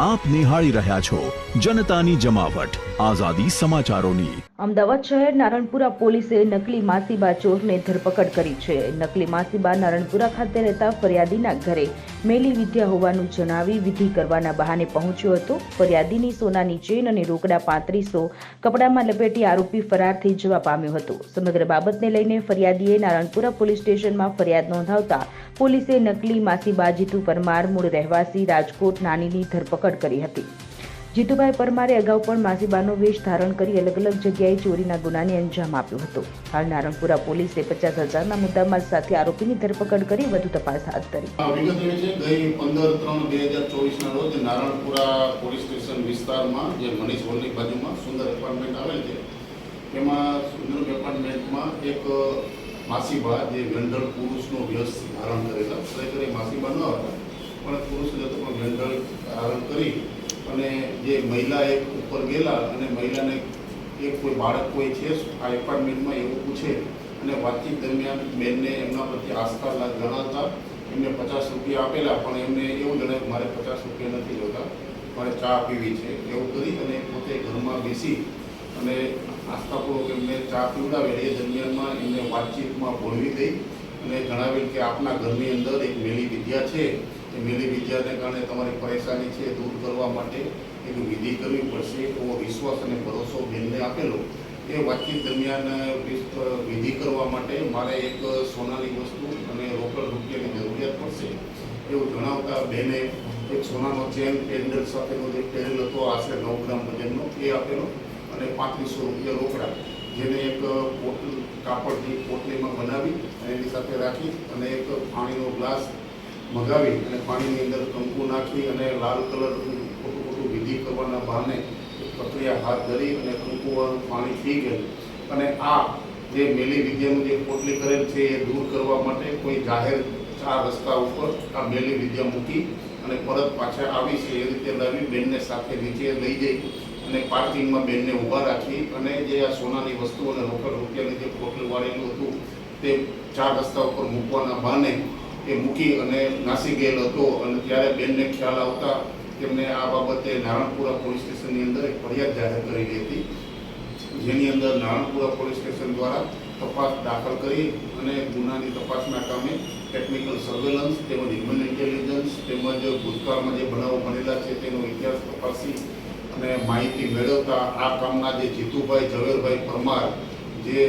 આપ નિહાળી રહ્યા છો જનતાની જમાવટ. આઝાદી સમાચારોની. અમદાવાદ શહેર નારણપુરા પોલીસે નકલી માસીબા ચોરને ધરપકડ કરી છે. નકલી માસીબા નારણપુરા ખાતે રહેતા ફરિયાદીના ઘરે મેલી વિદ્યા હોવાનું જણાવી વિધિ કરવાના બહાને પહોંચ્યો હતો. ફરિયાદીની સોનાની ચેન અને રોકડા પાંત્રીસો કપડામાં લપેટી આરોપી ફરાર થઈ જવા પામ્યો હતો. સમગ્ર બાબતને લઈને ફરિયાદીએ નારણપુરા પોલીસ સ્ટેશનમાં ફરિયાદ નોંધાવતા પોલીસે નકલી માસીબા જીતુ પરમાર, મૂળ રહેવાસી, રાજકોટ નાનીની ધરપકડ કરી હતી. જીતુભાઈ પરમારે અગાઉ પણ માસીબાનો વેશ ધારણ કરી અલગ અલગ જગ્યાએ ચોરીના ગુનાને અંજામ આપ્યો હતો. હાલ નારણપુરા પોલીસે પચાસ હજારના મુદ્દામાલ સાથે આરોપીની ધરપકડ કરી વધુ તપાસ હાથ ધરી. માસીબા જે ગંડળ પુરુષનો વ્યસ્ત ધારણ કરેલા. ખરેખર એ માસીબા ન હતા. પણ પુરુષ જતો પણ વેંઢળ આરંભ કરી અને જે મહિલા એક ઉપર ગયેલા અને મહિલાને એક કોઈ બાળક કોઈ છે, આ એપાર્ટમેન્ટમાં એવું પૂછે અને વાતચીત દરમિયાન બેનને એમના પ્રત્યે આસ્થા જણાવતા, એમને પચાસ રૂપિયા આપેલા, પણ એમને એવું જણાવ્યું મારે પચાસ રૂપિયા નથી જોતા, મારે ચા પીવી છે, એવું કરી અને પોતે ઘરમાં બેસી અને આસ્થાપૂર્વક એમને ચા પીવડાવેલ. એ દરમિયાનમાં એમને વાતચીતમાં ભોળવી દઈ અને જણાવેલ કે આપના ઘરની અંદર એક મેલી વિદ્યા છે એ મેલી વિદ્યાને કારણે તમારી પરેશાની છે દૂર કરવા માટે એક વિધિ કરવી પડશે એવો વિશ્વાસ અને ભરોસો બેનને આપેલો. એ વાતચીત દરમિયાન વિધિ કરવા માટે મારે એક સોનાની વસ્તુ અને રોકડ રૂપિયાની જરૂરિયાત પડશે એવું જણાવતા બેને એક સોનાનો ચેન પેન્ડલ સાથેનો જે પહેરેલ હતો આશરે નવ ગ્રામ વજનનો, એ આપેલો અને પાંત્રીસો રૂપિયા રોકડા, જેને એક પોટલ કાપડની પોટલીમાં બનાવી અને એની સાથે રાખી અને એક પાણીનો ગ્લાસ મગાવી અને પાણીની અંદર કંકુ નાખી અને લાલ કલરનું ખોટું ખોટું વિધિ કરવાના બહાને પ્રક્રિયા હાથ ધરી અને કંકુવાળું પાણી થઈ ગયું. અને આ જે મેલી વિદ્યાનું જે પોટલી કરેલ છે એ દૂર કરવા માટે કોઈ જાહેર ચાર રસ્તા ઉપર આ મેલી વિદ્યા મૂકી અને પરત પાછા આવી છે. એ રીતે લાવી બેનને સાથે નીચે લઈ જઈ અને પાર્કિંગમાં બેનને ઊભા રાખી અને જે આ સોનાની વસ્તુ અને રોકડ રૂપિયાની જે પોટલી વાળેલું હતું તે ચાર રસ્તા ઉપર મૂકવાના બહાને એ મૂકી અને નાસી ગયેલ હતો. અને ત્યારે બેનને ખ્યાલ આવતા તેમને આ બાબતે નારણપુરા પોલીસ સ્ટેશનની અંદર એક ફરિયાદ જાહેર કરેલી હતી. જેની અંદર નારણપુરા પોલીસ સ્ટેશન દ્વારા તપાસ દાખલ કરી અને ગુનાની તપાસના કામે ટેકનિકલ સર્વેલન્સ તેમજ હ્યુમન ઇન્ટેલિજન્સ તેમજ ભૂતકાળમાં જે બનાવો બનેલા છે તેનો ઇતિહાસ તપાસી અને માહિતી મેળવતા આ કામના જે જીતુભાઈ ઝવેરભાઈ પરમાર જે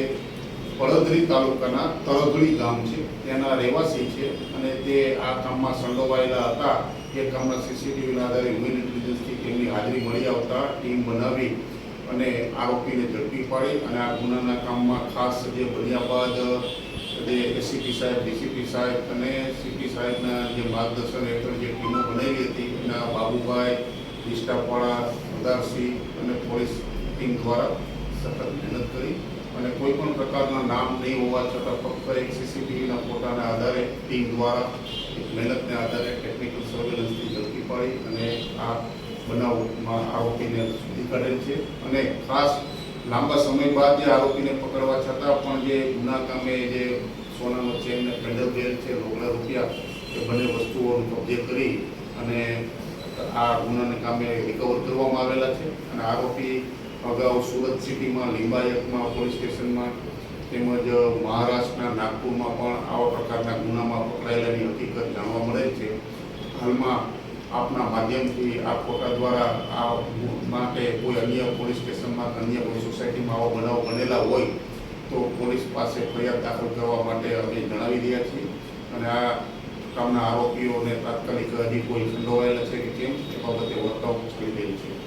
પડદરી તાલુકાના તરગડી ગામ છે. તેના રહેવાસી છે અને તે આ કામમાં સંડોવાયેલા હતા. એ કામના સીસીટીવીના આધારે હ્યુમન ઇન્ટેલિજન્સથી તેમની હાજરી મળી આવતા, ટીમ બનાવી અને આરોપીને ઝડપી પાડી અને આ ગુનાના કામમાં ખાસ જે બન્યા બાદ જે એસીપી સાહેબ ડીસીપી સાહેબ અને સીપી સાહેબના જે માર્ગદર્શન હેઠળ જે ટીમો બનાવી હતી, એના બાબુભાઈ ડિસ્ટાફવાળા સરદારસિંહ અને પોલીસ ટીમ દ્વારા સખત મહેનત કરી અને કોઈ પણ પ્રકારના નામ નહીં હોવા છતાં ફક્ત એક સીસીટીવીના ફોટાના આધારે ટીમ દ્વારા એક મહેનતને આધારે ટેકનિકલ સર્વેલન્સથી ઝડપી પાડી અને આ બનાવમાં આરોપીને સુધી કાઢેલ છે. અને ખાસ લાંબા સમય બાદ જે આરોપીને પકડવા છતાં પણ જે ગુના કામે જે સોનાનો ચેન ને પેન્ડલ બેલ છે, રોકડા રૂપિયા એ બંને વસ્તુઓનો કબજે કરી અને આ ગુનાને કામે રિકવર કરવામાં આવેલા છે. અને આરોપી અગાઉ સુરત સિટીમાં, લિંબાયતમાં, પોલીસ સ્ટેશનમાં તેમજ મહારાષ્ટ્રના, નાગપુરમાં પણ આવા પ્રકારના ગુનામાં પકડાયેલાની હકીકત જાણવા મળે છે. હાલમાં આપના માધ્યમથી, આ ફોટા દ્વારા આ માટે કોઈ અન્ય પોલીસ સ્ટેશનમાં અન્ય કોઈ સોસાયટીમાં આવો બનાવ બનેલા હોય તો પોલીસ પાસે ફરિયાદ દાખલ કરવા માટે અમે જણાવી રહ્યા છીએ. અને આ કામના આરોપીઓને તાત્કાલિક હજી કોઈ સંડોવાયેલા છે કે કેમ, એ બાબતે વર્તાવ કરી રહી છે.